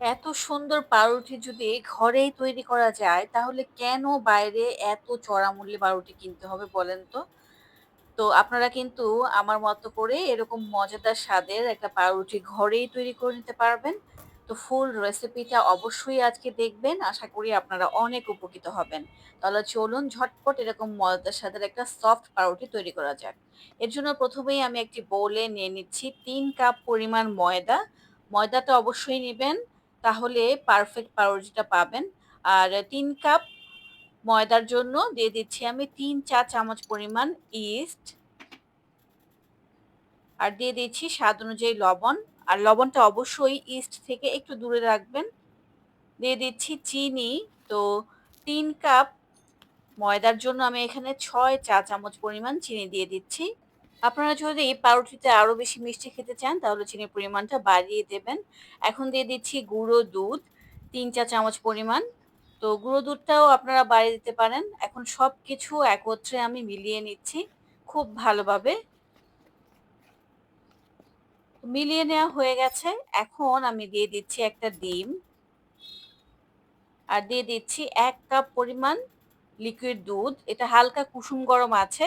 এত সুন্দর পাউরুটি যদি ঘরেই তৈরি করা যায়, তাহলে কেন বাইরে এত চড়া মূল্যে পাউরুটি কিনতে হবে বলেন তো? তো আপনারা কিন্তু আমার মতো করে এরকম মজাদার স্বাদের একটা পাউরুটি ঘরেই তৈরি করে নিতে পারবেন। তো ফুল রেসিপিটা অবশ্যই আজকে দেখবেন। আশা করি আপনারা অনেক উপকৃত হবেন। তাহলে চলুন ঝটপট এরকম মজাদার স্বাদের একটা সফট পাউরুটি তৈরি করা যাক। এর জন্য প্রথমেই আমি একটি বোলে নিয়ে নিচ্ছি তিন কাপ পরিমাণ ময়দা। ময়দাটা অবশ্যই নিবেন, তাহলে পারফেক্ট পাউরুটিটা পাবেন। আর তিন কাপ ময়দার জন্য দিয়ে দিচ্ছি আমি তিন চা চামচ পরিমাণ ইস্ট। আর দিয়ে দিচ্ছি স্বাদ অনুযায়ী লবণ। আর লবণটা অবশ্যই ইস্ট থেকে একটু দূরে রাখবেন। দিয়ে দিচ্ছি চিনি। তো তিন কাপ ময়দার জন্য আমি এখানে ছয় চা চামচ পরিমাণ চিনি দিয়ে দিচ্ছি। আপনারা যদি পাউরুটিতে আরও বেশি মিষ্টি খেতে চান, তাহলে চিনির পরিমাণটা বাড়িয়ে দেবেন। এখন দিয়ে দিচ্ছি গুঁড়ো দুধ, তিন চা চামচ পরিমাণ। তো গুঁড়ো দুধটাও আপনারা বাড়িয়ে দিতে পারেন। এখন সব কিছু একত্রে আমি মিলিয়ে নিচ্ছি খুব ভালোভাবে। মিলিয়ে নেওয়া হয়ে গেছে। এখন আমি দিয়ে দিচ্ছি একটা ডিম। আর দিয়ে দিচ্ছি এক কাপ পরিমাণ লিকুইড দুধ। এটা হালকা কুসুম গরম আছে।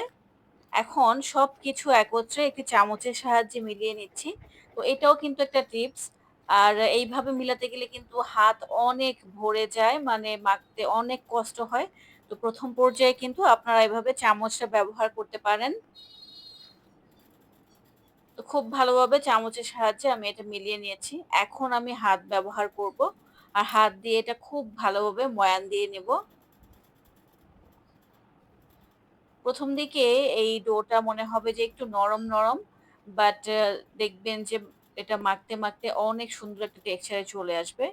এখন সব কিছু একত্রে একটি চামচের সাহায্যে মিলিয়ে নিচ্ছি। তো এটাও কিন্তু একটা টিপস। আর এইভাবে মিলাতে গেলে কিন্তু হাত অনেক ভরে যায়, মানে মাখতে অনেক কষ্ট হয়। তো প্রথম পর্যায়ে কিন্তু আপনারা এভাবে চামচটা ব্যবহার করতে পারেন। তো খুব ভালোভাবে চামচের সাহায্যে আমি এটা মিলিয়ে নিয়েছি। এখন আমি হাত ব্যবহার করব। আর হাত দিয়ে এটা খুব ভালোভাবে ময়ান দিয়ে নেব। ১ম দিকে এই ডোটা মনে হবে যে একটু নরম, নরম। বাট দেখবেন যে এটা মাখতে, মাখতে অনেক সুন্দর একটা টেক্সচারে চলে আসবে।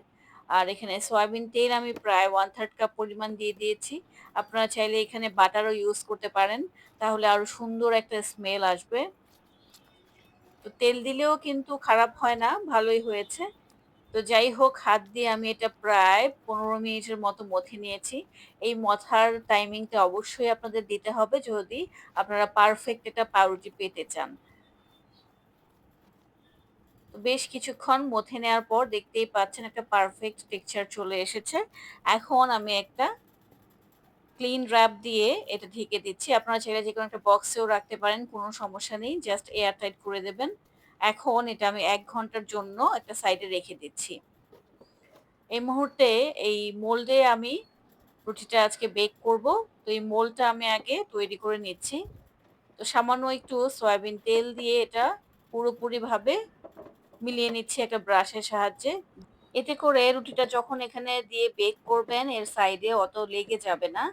আর এখানে সয়াবিন তেল আমি প্রায় 1/3 কাপ পরিমাণ দিয়ে দিয়েছি। আপনারা চাইলে এখানে বাটারও ইউজ করতে পারেন। তাহলে আরও সুন্দর একটা স্মেল আসবে। তো তেল দিলেও কিন্তু খারাপ হয় না, ভালোই হয়েছে। তো যাই হোক হাত দিয়ে আমি এটা প্রায় ১৫ মিনিটের মতো মথে নিয়েছি। এই মথার টাইমিংটা অবশ্যই আপনাদের দিতে হবে যদি আপনারা পারফেক্ট একটা পাউরুটি পেতে চান। বেশ কিছুক্ষণ মথে নেওয়ার পর দেখতেই পাচ্ছেন একটা পারফেক্ট টেক্সচার চলে এসেছে। এখন আমি একটা ক্লিন র‍্যাপ দিয়ে এটা ঢেকে দিচ্ছি। আপনারা চাইলে যেকোনো একটা বক্সেও রাখতে পারেন, কোনো সমস্যা নেই। জাস্ট এয়ার টাইট করে দেবেন। এখন এটা আমি এক ঘণ্টার জন্য একটা সাইডে রেখে দিচ্ছি। এই মুহূর্তে এই মোল্ডে আমি রুটিটা আজকে বেক করব। তো এই মোল্ডটা আমি আগে তৈরি করে নিচ্ছি। তো সামান্য একটু সয়াবিন তেল দিয়ে এটা পুরোপুরিভাবে মিলিয়ে নিচ্ছি একটা ব্রাশের সাহায্যে। এতে করে রুটিটা যখন এখানে দিয়ে বেক করবেন, এর সাইডে অত লেগে যাবে না।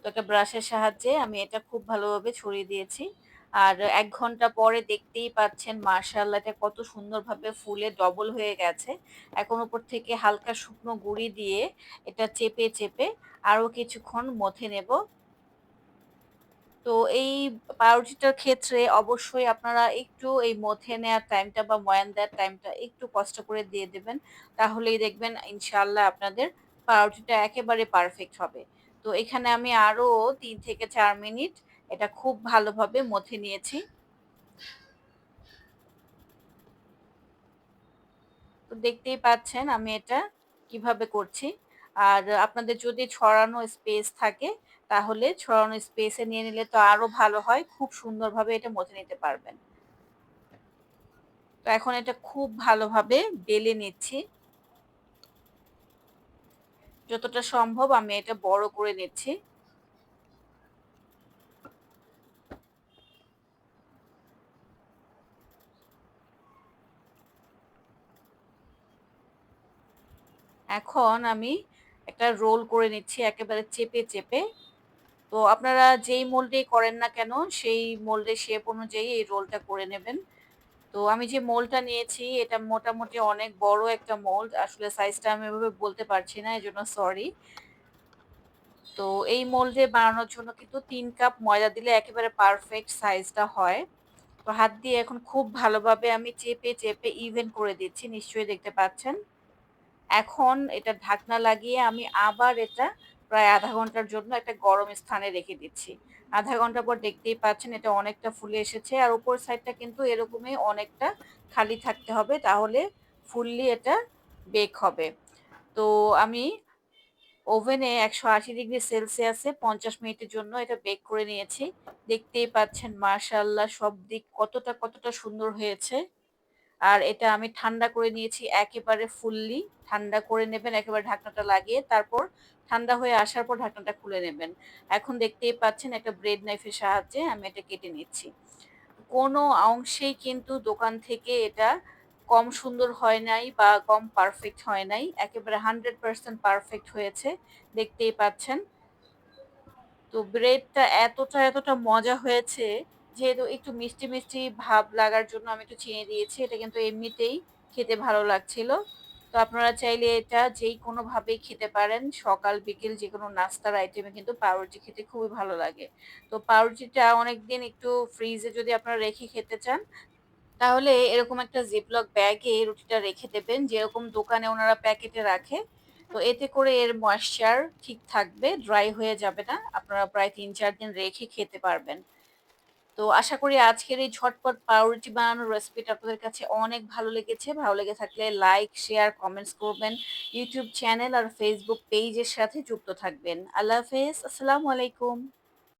তো একটা ব্রাশের সাহায্যে আমি এটা খুব ভালোভাবে ছড়িয়ে দিয়েছি। আর এক ঘণ্টা পরে দেখতেই পাচ্ছেন মাশাআল্লাহ এটা কত সুন্দরভাবে ফুলে ডবল হয়ে গেছে। এখন উপর থেকে হালকা শুকনো গুঁড়ি দিয়ে এটা চেপে, চেপে আরও কিছুক্ষণ মথে নেব। তো এই পাউরুটিটার ক্ষেত্রে অবশ্যই আপনারা একটু এই মথে নেওয়ার টাইমটা বা ময়ান দেওয়ার টাইমটা একটু কষ্ট করে দিয়ে দেবেন। তাহলেই দেখবেন ইনশাল্লাহ আপনাদের পাউরুটিটা একেবারে পারফেক্ট হবে। তো এখানে আমি আরও তিন থেকে চার মিনিট এটা খুব ভালোভাবে মথে নিয়েছি। তো দেখতেই পাচ্ছেন আমি এটা কীভাবে করছি। আর আপনাদের যদি ছড়ানো স্পেস থাকে, তাহলে ছড়ানো স্পেসে নিয়ে নিলে তো আরও ভালো হয়। খুব সুন্দরভাবে এটা মথে নিতে পারবেন। তো এখন এটা খুব ভালোভাবে বেলে নিচ্ছি। যতটা সম্ভব আমি এটা বড় করে নিচ্ছি। এখন আমি একটা রোল করে নিচ্ছি একেবারে চেপে, চেপে। তো আপনারা যেই মোল্ডেই করেন না কেন সেই মোল্ডে শেপ অনুযায়ী এই রোলটা করে নেবেন। তো আমি যে মোল্ডটা নিয়েছি এটা মোটামুটি অনেক বড় একটা মোল্ড। আসলে সাইজটা আমি এভাবে বলতে পারছি না, এজন্য সরি। তো এই মোল্ডে বানানোর জন্য কিন্তু তিন কাপ ময়দা দিলে একেবারে পারফেক্ট সাইজটা হয়। তো হাত দিয়ে এখন খুব ভালোভাবে আমি চেপে, চেপে ইভেন করে দিচ্ছি। নিশ্চয়ই দেখতে পাচ্ছেন। এখন এটা ঢাকনা লাগিয়ে আমি আবার এটা প্রায় আধা ঘণ্টার জন্য একটা গরম স্থানে রেখে দিচ্ছি। আধা ঘণ্টা পর দেখতেই পাচ্ছেন এটা অনেকটা ফুলে এসেছে। আর উপরের সাইডটা কিন্তু এরকমই অনেকটা খালি থাকতে হবে। তাহলে ফুললি এটা বেক হবে। তো আমি ওভেনে ১৮০ ডিগ্রি সেলসিয়াসে ৫০ মিনিটের জন্য এটা বেক করে নিয়েছি। দেখতেই পাচ্ছেন মার্শাল্লাহ সব দিক কতটা, কতটা সুন্দর হয়েছে। আর এটা আমি ঠান্ডা করে নিয়েছি একেবারে ফুললি। ঠান্ডা করে নেবেন একেবারে ঢাকনাটা লাগিয়ে। তারপর ঠান্ডা হয়ে আসার পর ঢাকনাটা খুলে নেবেন। এখন দেখতেই পাচ্ছেন একটা ব্রেড নাইফের সাহায্যে আমি এটা কেটে নিচ্ছি। কোনো অংশেই কিন্তু দোকান থেকে এটা কম সুন্দর হয় নাই বা কম পারফেক্ট হয় নাই। একেবারে 100% পারফেক্ট হয়েছে। দেখতেই পাচ্ছেন। তো ব্রেডটা এতটা, এতটা মজা হয়েছে যেহেতু একটু মিষ্টি, মিষ্টি ভাব লাগার জন্য আমি একটু চিনি দিয়েছি। এটা কিন্তু এমনিতেই খেতে ভালো লাগছিল। তো আপনারা চাইলে এটা যেই কোনোভাবেই খেতে পারেন। সকাল বিকেল যে কোনো নাস্তার আইটেমে কিন্তু পাউরুটি খেতে খুবই ভালো লাগে। তো পাউরুটিটা অনেকদিন একটু ফ্রিজে যদি আপনারা রেখে খেতে চান, তাহলে এরকম একটা জিপলক ব্যাগে রুটিটা রেখে দেবেন। যেরকম দোকানে ওনারা প্যাকেটে রাখে। তো এতে করে এর ময়েশ্চার ঠিক থাকবে, ড্রাই হয়ে যাবে না। আপনারা প্রায় ৩-৪ দিন রেখে খেতে পারবেন। তো আশা করি আজকের এই ঝটপট পাউরুটি বানানোর রেসিপিটা আপনাদের কাছে অনেক ভালো লেগেছে। ভালো লেগে থাকলে লাইক, শেয়ার, কমেন্টস করবেন। ইউটিউব চ্যানেল আর ফেসবুক পেজের সাথে যুক্ত থাকবেন। আল্লাহ হাফেজ। আসসালামু আলাইকুম।